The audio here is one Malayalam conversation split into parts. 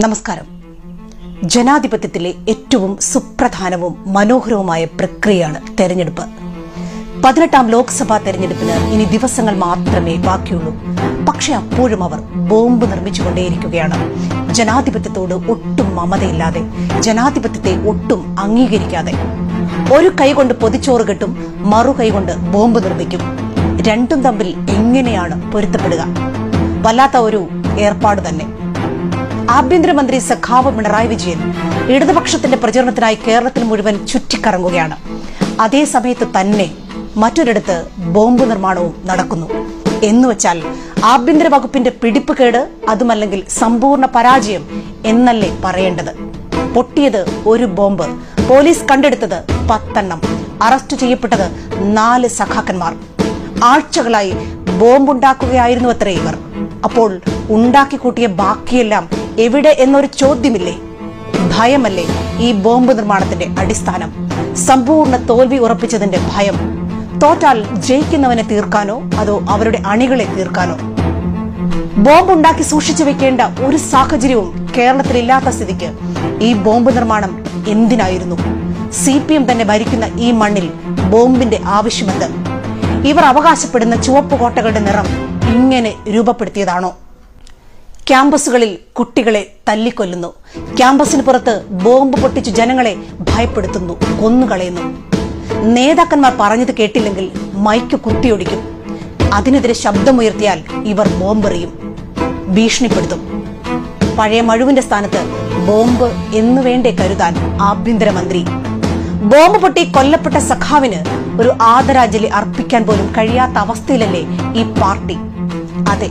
നമസ്കാരം. ജനാധിപത്യത്തിലെ ഏറ്റവും സുപ്രധാനവും മനോഹരവുമായ പ്രക്രിയയാണ് തെരഞ്ഞെടുപ്പ്. പതിനെട്ടാം ലോക്സഭാ തെരഞ്ഞെടുപ്പിന് ഇനി ദിവസങ്ങൾ മാത്രമേ ബാക്കിയുള്ളൂ. പക്ഷെ അപ്പോഴും അവർ ബോംബ് നിർമ്മിച്ചുകൊണ്ടേയിരിക്കുകയാണ്. ജനാധിപത്യത്തോട് ഒട്ടും മമതയില്ലാതെ ജനാധിപത്യത്തെ ഒട്ടും അംഗീകരിക്കാതെ. ഒരു കൈകൊണ്ട് പൊതിച്ചോറ് കെട്ടും മറു കൈകൊണ്ട് ബോംബ് നിർമ്മിക്കും. രണ്ടും തമ്മിൽ എങ്ങനെയാണ് പൊരുത്തപ്പെടുക? വല്ലാത്ത ഒരു ഏർപ്പാട് തന്നെ. ആഭ്യന്തരമന്ത്രി സഖാവ് പിണറായി വിജയൻ ഇടതുപക്ഷത്തിന്റെ പ്രചരണത്തിനായി കേരളത്തിൽ മുഴുവൻ ചുറ്റിക്കറങ്ങുകയാണ്. അതേ സമയത്ത് തന്നെ മറ്റൊരിടത്ത് ബോംബ് നിർമ്മാണവും നടക്കുന്നു. എന്നുവെച്ചാൽ ആഭ്യന്തര വകുപ്പിന്റെ പിടിപ്പുകേട് അതുമല്ലെങ്കിൽ സമ്പൂർണ പരാജയം എന്നല്ലേ പറയേണ്ടത്? പൊട്ടിയത് ഒരു ബോംബ് പോലീസ് കണ്ടെടുത്തത് പത്തെണ്ണം അറസ്റ്റ് ചെയ്യപ്പെട്ടത് നാല് സഖാക്കന്മാർ. ആഴ്ചകളായി ബോംബുണ്ടാക്കുകയായിരുന്നു അത്രേ ഇവർ. അപ്പോൾ ഉണ്ടാക്കിക്കൂട്ടിയ ബാക്കിയെല്ലാം എവിടെ എന്നൊരു ചോദ്യമില്ലേ? ഭയമല്ലേ ഈ ബോംബ് നിർമ്മാണത്തിന്റെ അടിസ്ഥാനം? സമ്പൂർണ തോൽവി ഉറപ്പിച്ചതിന്റെ ഭയം. തോറ്റാൽ ജയിക്കുന്നവനെ തീർക്കാനോ അതോ അവരുടെ അണികളെ തീർക്കാനോ? ബോംബ് ഉണ്ടാക്കി സൂക്ഷിച്ചു വെക്കേണ്ട ഒരു സാഹചര്യവും കേരളത്തിലില്ലാത്ത സ്ഥിതിക്ക് ഈ ബോംബ് നിർമ്മാണം എന്തിനായിരുന്നു? സി പി എം തന്നെ ഭരിക്കുന്ന ഈ മണ്ണിൽ ബോംബിന്റെ ആവശ്യമെന്ത്? ഇവർ അവകാശപ്പെടുന്ന ചുവപ്പ് കോട്ടകളുടെ നിറം ഇങ്ങനെ രൂപപ്പെടുത്തിയതാണോ? ക്യാമ്പസുകളിൽ കുട്ടികളെ തല്ലിക്കൊല്ലുന്നു. ക്യാമ്പസിന് പുറത്ത് ബോംബ് പൊട്ടിച്ച് ജനങ്ങളെ ഭയപ്പെടുത്തുന്നു കൊന്നുകളയുന്നു. നേതാക്കന്മാർ പറഞ്ഞത് കേട്ടില്ലെങ്കിൽ മൈക്ക് കുത്തിയൊടിക്കും. അതിനെതിരെ ശബ്ദമുയർത്തിയാൽ ഇവർ ബോംബെറിയും. ഭീഷണിപ്പെടുത്തും. പഴയ മഴുവിന്റെ സ്ഥാനത്ത് ബോംബ് എന്നുവേണ്ടേ കരുതാൻ ആഭ്യന്തരമന്ത്രി ബോംബ് പൊട്ടി കൊല്ലപ്പെട്ട സഖാവിന് ഒരു ആദരാഞ്ജലി അർപ്പിക്കാൻ പോലും കഴിയാത്ത അവസ്ഥയിലല്ലേ ഈ പാർട്ടി? അതെ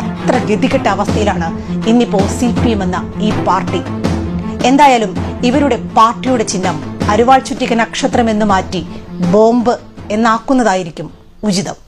അത്ര ഗതികെട്ട അവസ്ഥയിലാണ് ഇന്നിപ്പോ സി പി എം എന്ന ഈ പാർട്ടി. എന്തായാലും ഇവരുടെ പാർട്ടിയുടെ ചിഹ്നം അരുവാൾ ചുറ്റിക നക്ഷത്രം എന്ന് മാറ്റി ബോംബ് എന്നാക്കുന്നതായിരിക്കും ഉചിതം.